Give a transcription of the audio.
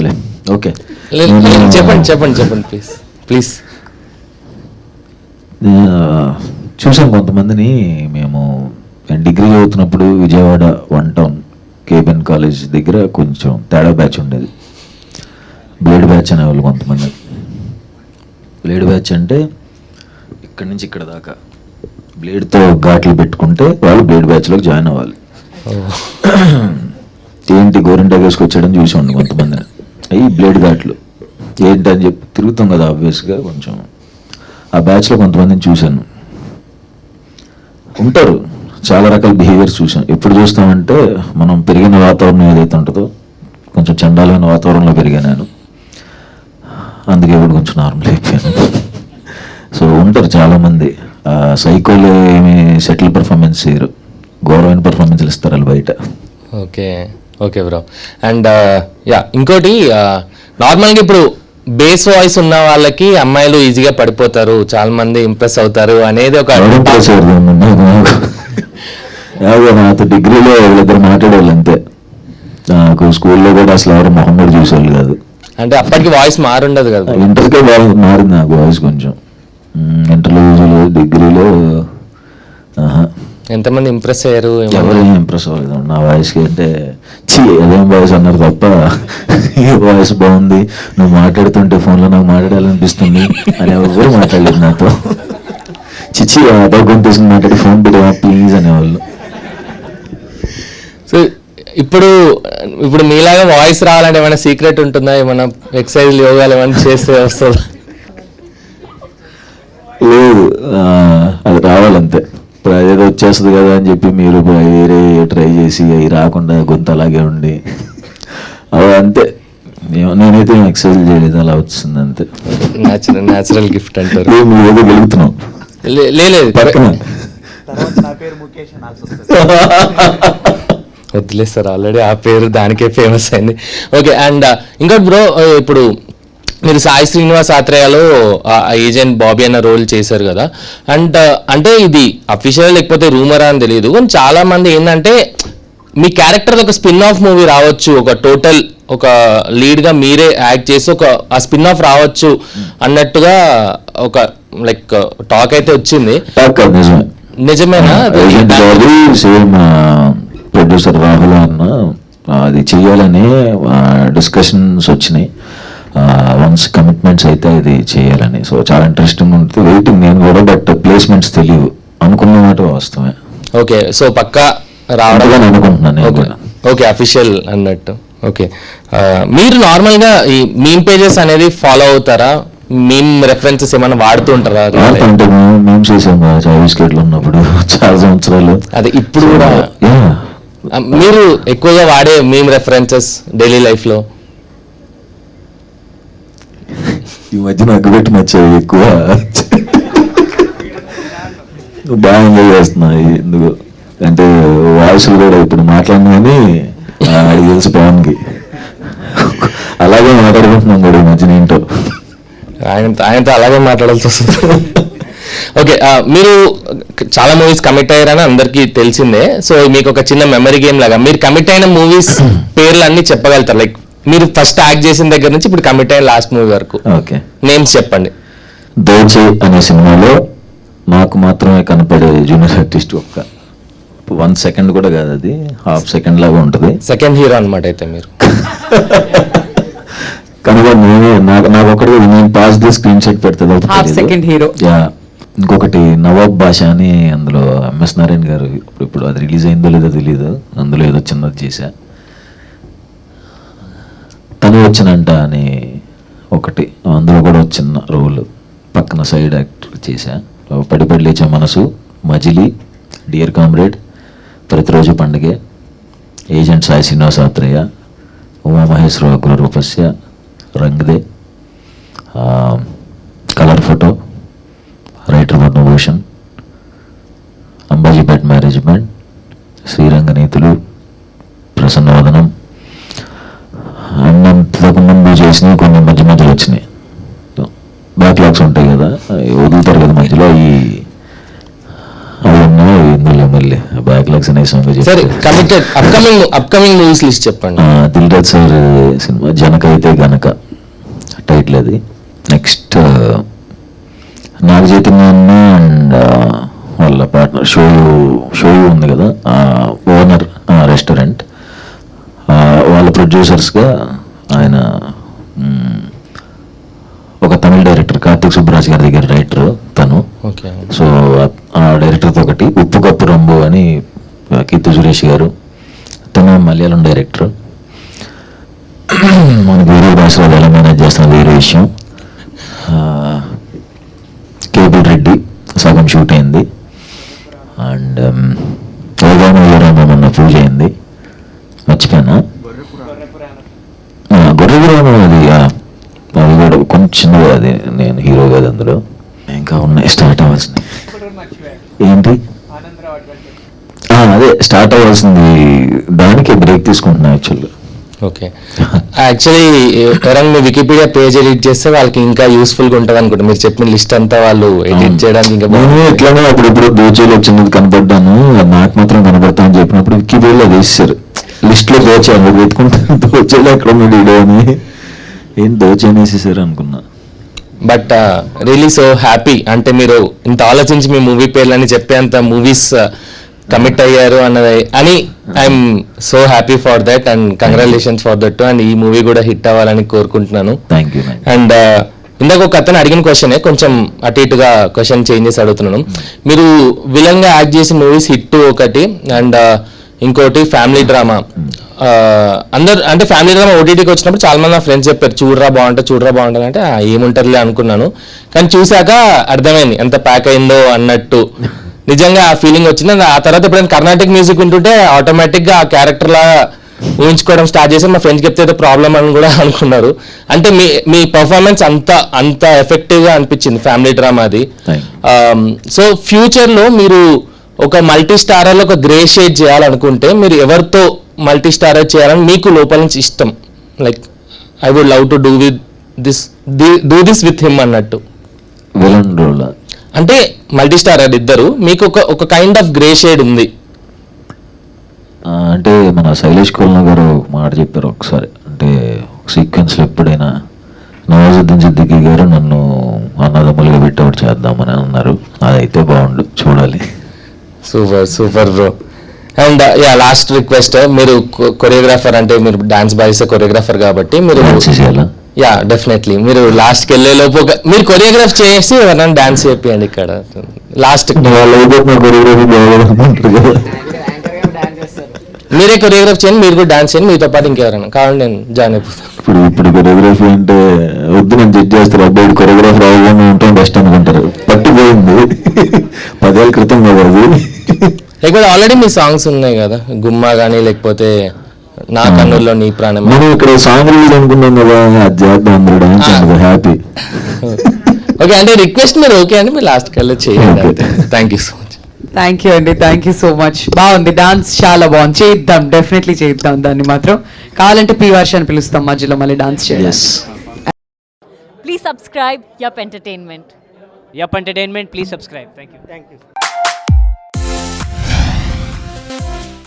వద్దులే. ఓకే. చెప్పండి చెప్పండి చెప్పండి ప్లీజ్ ప్లీజ్ చూసాం కొంతమందిని మేము డిగ్రీ చదువుతున్నప్పుడు Vijayawada one town cabin college దగ్గర కొంచెం తేడా బ్యాచ్ ఉండేది. బ్లేడ్ బ్యాచ్ అనేవాళ్ళు కొంతమంది. బ్లేడ్ బ్యాచ్ అంటే ఇక్కడి నుంచి ఇక్కడ దాకా. బ్లేడ్తో ఘాట్లు పెట్టుకుంటే వాళ్ళు బ్లేడ్ బ్యాచ్లోకి జాయిన్ అవ్వాలి. ఏంటి గోరింటాకు వేసుకొచ్చాడని చూసి ఉండి కొంతమందిని అయ్యి బ్లేడ్ ఘాట్లు. ఏంటి అని చెప్పి తిరుగుతాం కదా ఆబ్వియస్గా కొంచెం. ఆ బ్యాచ్లో కొంతమందిని చూశాను. ఉంటారు. చాలా రకాల బిహేవియర్స్ చూసాం ఎప్పుడు చూస్తామంటే మనం పెరిగిన వాతావరణం ఏదైతే ఉంటుందో కొంచెం చండాలైన వాతావరణంలో పెరిగాను నేను. అందుకే ఇప్పుడు కొంచెం నార్మల్ అయిపోయాను. సో ఉంటారు చాలామంది. సైకోలో ఏమి సెటిల్ పర్ఫార్మెన్స్ చేయరు. ఘోరమైన పర్ఫార్మెన్స్లు ఇస్తారు వాళ్ళు బయట. Okay. Okay bro and yeah ఇంకోటి నార్మల్గా ఇప్పుడు బేస్ వాయిస్ ఉన్న వాళ్ళకి అమ్మాయిలు ఈజీగా పడిపోతారు చాలా మంది ఇంప్రెస్ అవుతారు అనేది ఒక నాతో డిగ్రీలో వీళ్ళిద్దరు మాట్లాడేవాళ్ళు అంతే. నాకు స్కూల్లో కూడా అసలు ఎవరు మొహం కూడా చూసేవాళ్ళు కాదు. అంటే అప్పటికి వాయిస్ మారుండదు కదా. ఇంటర్కే మారింది నాకు వాయిస్ కొంచెం. ఇంటర్లో డిగ్రీలో. ఎంతమంది ఇంప్రెస్ అయ్యారు? ఎవరు ఇంప్రెస్ అవ్వలేదు నా వాయిస్కి అంటే చీ అదేం వాయిస్ అన్నారు తప్ప ఈ వాయిస్ బాగుంది. నువ్వు మాట్లాడుతుంటే ఫోన్లో నాకు మాట్లాడాలనిపిస్తుంది. అని ఎవరు మాట్లాడలేదు నాతో? చిచ్చి అదో మాట్లాడి ఫోన్ పెట్టా ప్లీజ్ అనేవాళ్ళు. సో ఇప్పుడు ఇప్పుడు మీలాగా వాయిస్ రావాలంటే ఏమైనా సీక్రెట్ ఉంటుందా? ఏమైనా ఎక్సర్సైజ్ యోగాలు ఏమైనా చేస్తే వస్తుందా? లేదు. అది రావాలంతే. ఇప్పుడు అదేదో వచ్చేస్తుంది కదా అని చెప్పి మీరు వేరే ట్రై చేసి అవి రాకుండా గొంతు అలాగే ఉండి. అవి అంతే. నేను- నేనైతే ఏం ఎక్సర్సైజ్ చేయలేదు అలా వచ్చింది అంతే. న్యాచురల్ న్యాచురల్ గిఫ్ట్ అంటారు. మీరు ఏదో గెలుగుతున్నాం లే- లేదు పక్కన. వస్తుంది. వదిలేస్తారు ఆల్రెడీ ఆ పేరు దానికే ఫేమస్ అయింది. ఓకే అండ్ ఇంకోటి బ్రో ఇప్పుడు మీరు సాయి శ్రీనివాస్ ఆత్రేయలో ఏజెంట్ బాబీ అన్న రోల్ చేశారు కదా. అండ్ అంటే ఇది అఫీషియల్ లేకపోతే రూమరా అని తెలియదు. కానీ చాలా మంది ఏంటంటే మీ క్యారెక్టర్ ఒక స్పిన్ ఆఫ్ మూవీ రావచ్చు. ఒక టోటల్ ఒక లీడ్గా మీరే యాక్ట్ చేసి ఒక ఆ స్పిన్ ఆఫ్ రావచ్చు అన్నట్టుగా ఒక లైక్ టాక్ అయితే వచ్చింది. నిజమేనా? సేమ్ ప్రొడ్యూసర్ రాహుల్ అన్న అది చేయాలని డిస్కషన్స్ వచ్చినాయి. వన్స్ కమిట్మెంట్స్ అయితే ఇది చేయాలని. సో చాలా ఇంట్రెస్టింగ్ ఉంటుంది. వెయిటింగ్ నేను కూడా బట్ ప్లేస్మెంట్స్ తెలియవు. అనుకున్న మాట వాస్తవమే. ఓకే సో పక్కా రావడం అనుకుంటున్నాను నేను ఓకే అఫీషియల్ అన్నట్టు. ఓకే మీరు నార్మల్గా ఈ మీమ్ పేజెస్ అనేది ఫాలో అవుతారా? మీమ్ రెఫరెన్సెస్ ఏమైనా వాడుతూ ఉంటారా? అంటే మేము మేము చేసాం కదా చాయ్ బిస్కెట్లు ఉన్నప్పుడు చాలా సంవత్సరాలు. అదే ఇప్పుడు కూడా? మీరు ఎక్కువగా వాడే మీమ్ రెఫరెన్సెస్ డైలీ లైఫ్లో ఈ మధ్య నాకు పెట్టి నచ్చాయి ఎక్కువ. బాగా ఎంజాయ్ చేస్తున్నా ఎందుకు? అంటే వాయిస్లు కూడా ఇప్పుడు మాట్లాడినా కానీ అది తెలుసు పవన్కి. అలాగే మాట్లాడుకుంటున్నాం కూడా ఈ మధ్యన ఏంటో ఆయన ఆయనతో అలాగే మాట్లాడాల్సి వస్తుంది. ఓకే మీరు చాలా మూవీస్ కమిట్ అయ్యారని అందరికీ తెలిసిందే. సో మీకు ఒక చిన్న మెమరీ గేమ్ లాగా మీరు కమిట్ అయిన మూవీస్ పేర్లు అన్ని చెప్పగలుగుతారు. లైక్ మీరు ఫస్ట్ యాక్ట్ చేసిన దగ్గర నుంచి ఇప్పుడు కమిట్ అయిన లాస్ట్ మూవీ వరకు. ఓకే. నేమ్స్ చెప్పండి. దోచి అనే సినిమాలో నాకు మాత్రమే కనపడే జూనియర్ ఆర్టిస్ట్ ఒక్క. వన్ సెకండ్ కూడా కాదు అది. హాఫ్ సెకండ్ లాగా ఉంటుంది. సెకండ్ హీరో అన్నమాట అయితే మీరు. కనుక నేనే నాకు నాకు ఒకటి నేను పాస్ ది స్క్రీన్ షాట్ పెడుతుంది second hero. యా. ఇంకొకటి నవాబ్ భాష అని అందులో ఎంఎస్ నారాయణ గారు ఇప్పుడు ఇప్పుడు అది రిలీజ్ అయిందో లేదో తెలియదు అందులో ఏదో చిన్నది చేశా. తను వచ్చినంట అని ఒకటి. అందులో కూడా ఒక చిన్న రోల్ పక్కన సైడ్ యాక్టర్ చేశా. పడి పడి లేచే మనసు Majili dear comrade Prathiroju Pandage. Agent Sai Srinivasatreya Umamaheswara Agra Roopasya Rangde. చేసినవి కొన్ని మధ్య మధ్యలో వచ్చినాయి. బ్యాక్లాగ్స్ ఉంటాయి కదా అవి వదులుతారు కదా మధ్యలో ఈ అవి ఉన్నాయి ఇందులో మళ్ళీ బ్యాక్ బ్లాక్ లెగ్స్ అనే సాంగ్ సరే committed upcoming upcoming movies list చెప్పండి. దిల్ రాజ్ సార్ సినిమా జనక అయితే గనక టైటిల్ అది. నెక్స్ట్ నాగ చైతన్య అన్న అండ్ వాళ్ళ పార్ట్నర్ షోయు షోయు ఉంది కదా ఓనర్ రెస్టారెంట్. వాళ్ళ ప్రొడ్యూసర్స్గా ఆయన మ్, ఒక తమిళ డైరెక్టర్ కార్తీక్ సుబ్బరాజ్ గారి దగ్గర రైటర్ తను. ఓకే. సో ఆ- డైరెక్టర్తో ఒకటి ఉప్పు కప్పు రంబు అని కీర్తి సురేష్ గారు. తను మలయాళం డైరెక్టర్ మనకి వేరే భాషలో ఎలా మేనేజ్ చేస్తున్న వేరే విషయం. కేబుల్ రెడ్డి సగం షూట్ అయింది. అండ్ ఓగాన వీరామ మొన్న పూజ అయింది. మర్చిపోయానా ఆ, గొర్రెపురాణం అది ఆ, అది కూడా కొంచెం చిన్నది అది. నేను హీరో కాదు అందులో. ఇంకా ఉన్నాయి స్టార్ట్ అవ్వాల్సినవి ఏంటి? అదే స్టార్ట్ అవ్వాల్సింది. దానికి బ్రేక్ తీసుకుంటున్నా యాక్చువల్గా. ఓకే. యాక్చువల్లీ ఎవరైనా మీ వికీపీడియా పేజ్ ఎడిట్ చేస్తే వాళ్ళకి ఇంకా యూస్ఫుల్గా ఉంటుంది అనుకుంటా మీరు చెప్పిన లిస్ట్ అంతా వాళ్ళు ఎడిట్ చేయడానికి ఇంకా నేను. ఎట్లానో అప్పుడప్పుడు దోచేలో చిన్నది కనపడ్డాను నాకు మాత్రం కనపడతా అని చెప్పినప్పుడు వికీపీడియాలో అది వేసారు లిస్ట్లో దోచే అందుకు వెతుకుంటాను దోచేలో ఎక్కడ ఉన్నాడు ఈడో అని. ఏం దోచే అనేసేసారు అనుకున్నా. బట్ రియలీ సో హ్యాపీ అంటే మీరు ఇంత ఆలోచించి మీ మూవీ పేర్లని చెప్పేంత మూవీస్ కమిట్ అయ్యారు అన్నది అని I'm so happy for that and congratulations for that and ఈ మూవీ కూడా హిట్ అవ్వాలని కోరుకుంటున్నాను. థ్యాంక్ యూ అండ్ ఇందాక ఒక అతను అడిగిన క్వశ్చనే కొంచెం అటు ఇటుగా క్వశ్చన్ చేంజ్ చేసి అడుగుతున్నాను మీరు విలన్గా యాక్ట్ చేసిన మూవీస్ హిట్ ఒకటి అండ్ ఇంకోటి ఫ్యామిలీ డ్రామా అందరు అంటే ఫ్యామిలీ డ్రామా ఓటీటీకి వచ్చినప్పుడు చాలా మంది నా ఫ్రెండ్స్ చెప్పారు చూడరా బాగుంటుంది చూడరా బాగుంటుంది అంటే "ఆ, ఏముంటారులే అనుకున్నాను. కానీ చూశాక అర్థమైంది ఎంత ప్యాక్ అయిందో అన్నట్టు. నిజంగా ఆ ఫీలింగ్ వచ్చింది. ఆ తర్వాత ఎప్పుడైనా కర్ణాటక మ్యూజిక్ వింటుంటే ఆటోమేటిక్గా ఆ క్యారెక్టర్ లా ఊహించుకోవడం స్టార్ట్ చేసి మా ఫ్రెండ్స్ చెప్తే ప్రాబ్లం అని కూడా అనుకున్నారు. అంటే మీ మీ పర్ఫార్మెన్స్ అంత అంత ఎఫెక్టివ్గా అనిపించింది ఫ్యామిలీ డ్రామా అది. సో ఫ్యూచర్లో మీరు ఒక మల్టీ స్టారర్ ఒక గ్రే షేడ్ చేయాలనుకుంటే మీరు ఎవరితో మల్టీ స్టారర్ చేయాలని మీకు లోపల నుంచి ఇష్టం. Like I would love to do with this do this with him అన్నట్టు. విలన్ రోల్ అంటే మల్టీ స్టారర్ ఇద్దరు మీకు ఒక ఒక కైండ్ ఆఫ్ గ్రే షేడ్ ఉంది. అంటే మన శైలేష్ కోల్నా గారు మాట చెప్పారు ఒకసారి. అంటే సీక్వెన్స్లో ఎప్పుడైనా నవాజుద్దీన్ సిద్దికీ గారు నన్ను అన్నదమ్ములుగా పెట్టేవాడు చేద్దామని అన్నారు. అదైతే బాగుండు చూడాలి. Super super bro and yeah last request మీరు కొరియోగ్రాఫర్ అంటే మీరు డాన్స్ బాయ్స్ కొరియోగ్రాఫర్ కాబట్టి మీరు యా డెఫినెట్లీ మీరు లాస్ట్కి వెళ్ళే లోపు మీరు కొరియోగ్రాఫ్ చేసి ఎవరైనా డాన్స్ చేపియండి ఇక్కడ. లాస్ట్ మీరే కొరియోగ్రాఫ్ చేయండి మీరు కూడా డాన్స్ చేయండి మీతో పాటు ఇంకెవరైనా. కావాలంటే నేను జాయిన్ అయిపోతాను ఇప్పుడు ఇప్పుడు కొరియోగ్రఫీ అంటే వద్దు నేను జడ్జ్ చేస్తారు అబ్బాయి కొరియోగ్రఫీ రావాలని ఉంటాం బెస్ట్ అనుకుంటారు. పట్టిపోయింది. పదేళ్ళ క్రితం కదా అది. లేకపోతే ఆల్రెడీ మీ సాంగ్స్ ఉన్నాయి కదా. గుమ్మ కానీ లేకపోతే నా కన్నుల్లో నీ ప్రాణం మనం ఇక్కడ సాంగ్ రిలీజ్ అనుకున్నాం కదా అది చేద్దాం హ్యాపీ ఓకే అంటే రిక్వెస్ట్ మీరు ఓకే అండి మీరు లాస్ట్కి వెళ్ళి చేయండి. Thank you so much thank you అండి థ్యాంక్ యూ సో మచ్ బాగుంది డాన్స్ చాలా బాగుంది. చేద్దాం డెఫినెట్లీ చేద్దాం దాన్ని మాత్రం. కావాలంటే పీ వర్ష అని పిలుస్తాం మధ్యలో మళ్ళీ డాన్స్ చేయాలి Please subscribe Yup Entertainment. Yup Entertainment, please subscribe. Thank you. Thank you